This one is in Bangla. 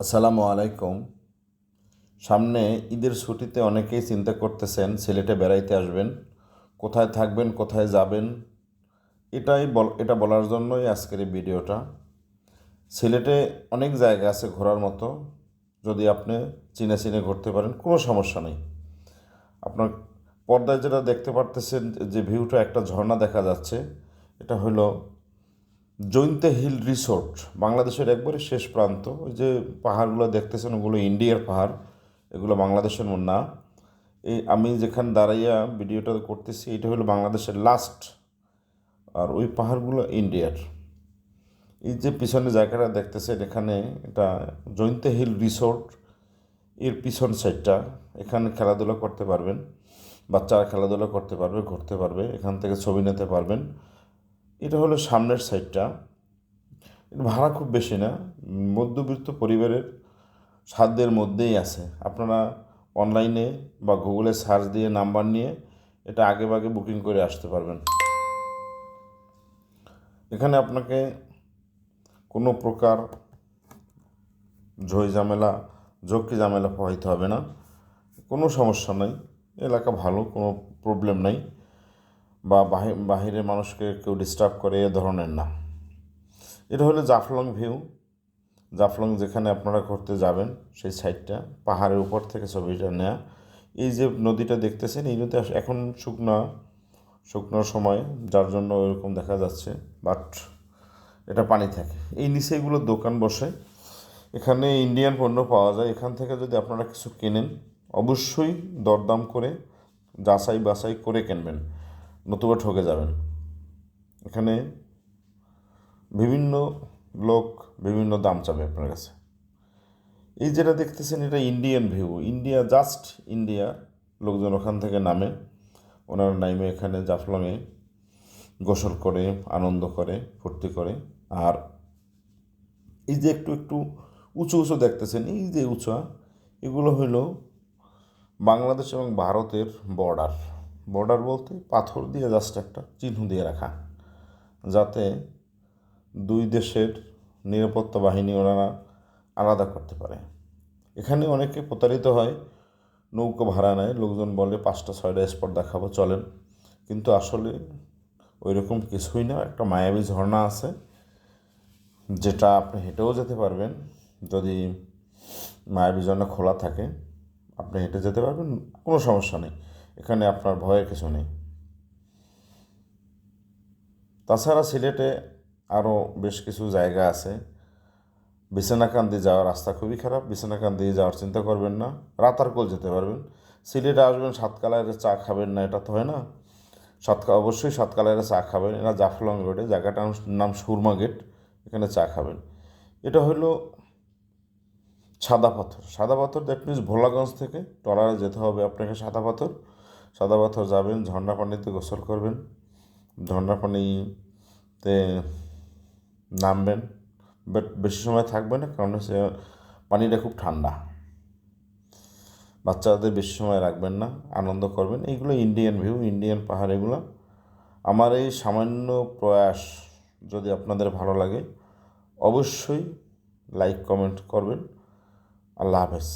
আসসালামু আলাইকুম। সামনে ঈদের ছুটিতে অনেকেই চিন্তা করতেছেন, সিলেটে বেড়াইতে আসবেন, কোথায় থাকবেন, কোথায় যাবেন? এটাই বল এটা বলার জন্যই আজকের এই ভিডিওটা। সিলেটে অনেক জায়গা আছে ঘোরার মতো, যদি আপনি চিনে চিনে ঘুরতে পারেন, কোনো সমস্যা নেই। আপনার পর্দায় যেটা দেখতে পারতেছেন যে ভিউটা একটা ঝর্ণা দেখা যাচ্ছে, এটা হলো জৈন্তে হিল রিসোর্ট, বাংলাদেশের একবারে শেষ প্রান্ত। ওই যে পাহাড়গুলো দেখতেছেন, ওগুলো ইন্ডিয়ার পাহাড়। এগুলো বাংলাদেশের না। এই আমি যেখানে দাঁড়াইয়া ভিডিওটা করতেছি, এটা হলো বাংলাদেশের লাস্ট আর ওই পাহাড়গুলো ইন্ডিয়ার। এই যে পিছনে জায়গাটা দেখতেছেন, এখানে এটা জৈন্তে হিল রিসোর্ট। এর পিছন সাইডটা এখানে খেলাধুলা করতে পারবেন। বাচ্চারা খেলাধুলা করতে পারবে, ঘুরতে পারবে, এখান থেকে ছবি নিতে পারবেন। এটা হলো সামনের সাইডটা ভাড়া খুব বেশি না, মধ্যবিত্ত পরিবারের সাধ্যের মধ্যেই আছে। আপনারা অনলাইনে বা গুগলে সার্চ দিয়ে নাম্বার নিয়ে এটা আগে ভাগে বুকিং করে আসতে পারবেন। এখানে আপনাকে কোনো প্রকার ঝই ঝামেলা, ঝক্কি ঝামেলা পোহাইতে হবে না। কোনো সমস্যা নাই। এলাকা ভালো, কোনো প্রবলেম নাই। বা বাহি- বাহিরের মানুষকে কেউ ডিস্টার্ব করে এ ধরনের না। এটা হলো জাফলং ভিউ জাফলং যেখানে আপনারা ঘুরতে যাবেন, সেই সাইডটা পাহাড়ের উপর থেকে ছবিটা নেয়া। এই যে নদীটা দেখতেছেন, এই নদী এখন শুকনা শুকনোর সময়, যার জন্য এরকম দেখা যাচ্ছে বাট এটা পানি থাকে। এই নিচে এগুলো দোকান বসে। এখানে ইন্ডিয়ান পণ্য পাওয়া যায়। এখান থেকে যদি আপনারা কিছু কেনেন, অবশ্যই দরদাম করে যাচাই বাছাই করে কিনবেন। নতুবা ঠকে যাবেন। এখানে বিভিন্ন লোক বিভিন্ন দাম চাবে আপনার কাছে। এই যেটা দেখতেছেন এটা Indian view India just India লোকজন ওখান থেকে নামে। ওনার নাইমে এখানে জাফলংয়ে গোসল করে, আনন্দ করে, ফুর্তি করে। আর এই যে একটু একটু উঁচু উঁচু দেখতেছেন, এই যে উঁচা, এগুলো হইল বাংলাদেশ এবং ভারতের বর্ডার বর্ডার বলতে পাথর দিয়ে জাস্ট একটা চিহ্ন দিয়ে রাখা। যাতে দুই দেশের নিরাপত্তা বাহিনী ওনারা আলাদা করতে পারে। এখানে অনেকে প্রতারিত হয়, নৌকা ভাড়া নেয়, লোকজন বলে পাঁচটা, ছয়টা স্পট দেখাবো, চলেন। কিন্তু আসলে ওই রকম কিছুই না, একটা মায়াবী ঝর্ণা আছে, যেটা আপনি হেঁটেও যেতে পারবেন। যদি মায়াবী ঝর্ণা খোলা থাকে, আপনি হেঁটে যেতে পারবেন, কোনো সমস্যা নেই। এখানে আপনার ভয়ের কিছু নেই। তাছাড়া সিলেটে আরও বেশ কিছু জায়গা আছে। বিছানাকান্দি যাওয়ার রাস্তা খুবই খারাপ। বিছানাকান্দি যাওয়ার চিন্তা করবেন না। রাতারকোল যেতে পারবেন। সিলেটে আসবেন সাতকালায় চা খাবেন না, এটা তো হয় না। সাতকা, অবশ্যই সাতকালায় চা খাবেন। এরা জাফলং রোডে, জায়গাটার নাম সুরমা গেট। এখানে চা খাবেন। এটা হলো সাদা পাথর। সাদা পাথর দ্যাট মিনস ভোলাগঞ্জ থেকে টলারে যেতে হবে আপনাকে সাদা পাথর। সাদা পাথর যাবেন, ঝর্ণা পানিতে গোসল করবেন, ঝর্ণা পানিতে নামবেন বাট বেশি সময় থাকবে না, কারণ হচ্ছে পানিটা খুব ঠান্ডা। বাচ্চাদের বেশি সময় রাখবেন না, আনন্দ করবেন। এইগুলো ইন্ডিয়ান ভিউ ইন্ডিয়ান পাহাড় এগুলো। আমার এই সামান্য প্রয়াস যদি আপনাদের ভালো লাগে, অবশ্যই লাইক কমেন্ট করবেন। আল্লাহ হাফেজ।